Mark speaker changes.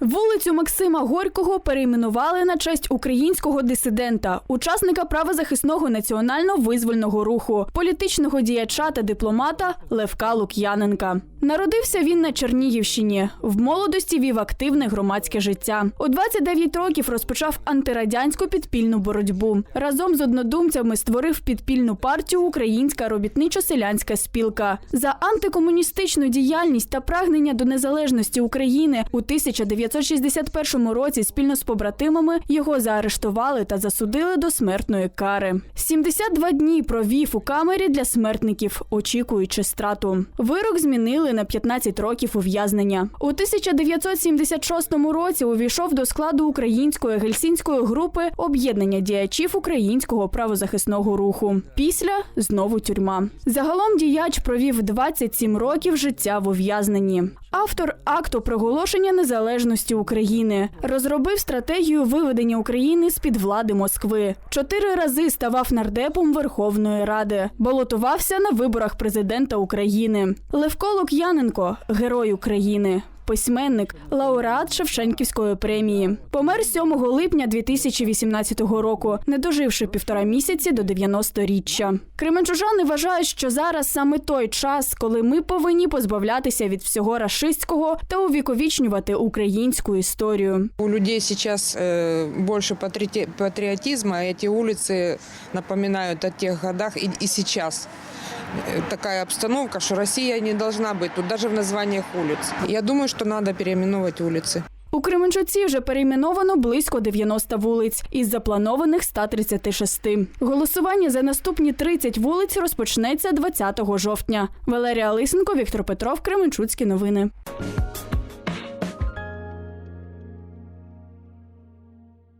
Speaker 1: Вулицю Максима Горького перейменували на честь українського дисидента, учасника правозахисного національно-визвольного руху, політичного діяча та дипломата Левка Лук'яненка. Народився він на Чернігівщині. В молодості вів активне громадське життя. У 29 років розпочав антирадянську підпільну боротьбу. Разом з однодумцями створив підпільну партію Українська робітничо-селянська спілка за антикомуністичну діяльність та прагнення до незалежності України у 1961 році спільно з побратимами його заарештували та засудили до смертної кари. 72 дні провів у камері для смертників, очікуючи страту. Вирок змінили на 15 років ув'язнення. У 1976 році увійшов до складу української гельсінської групи об'єднання діячів українського правозахисного руху. Після знову тюрма. Загалом діяч провів 27 років життя в ув'язненні. Автор акту проголошення незалежності України розробив стратегію виведення України з під влади Москви. Чотири рази ставав нардепом Верховної Ради, балотувався на виборах президента України. Левко Лук'яненко герой України Письменник, лауреат Шевченківської премії, помер 7 липня 2018 року, не доживши півтора місяці до 90-річчя. Кременчужани вважають, що зараз саме той час, коли ми повинні позбавлятися від всього рашистського та увіковічнювати українську історію.
Speaker 2: У людей сейчас э, больше патриоти- патриотизма, и эти улицы напоминают о тех годах и, и сейчас. Э, Такая обстановка, что Россия не должна быть тут даже в названиях улиц. Я думаю, что надо переименовывать улицы.
Speaker 1: У Кременчуці вже перейменовано близько 90 вулиць із запланованих 136. Голосування за наступні 30 вулиць розпочнеться 20 жовтня. Валерія Лисенко, Віктор Петров, Кременчуцькі новини.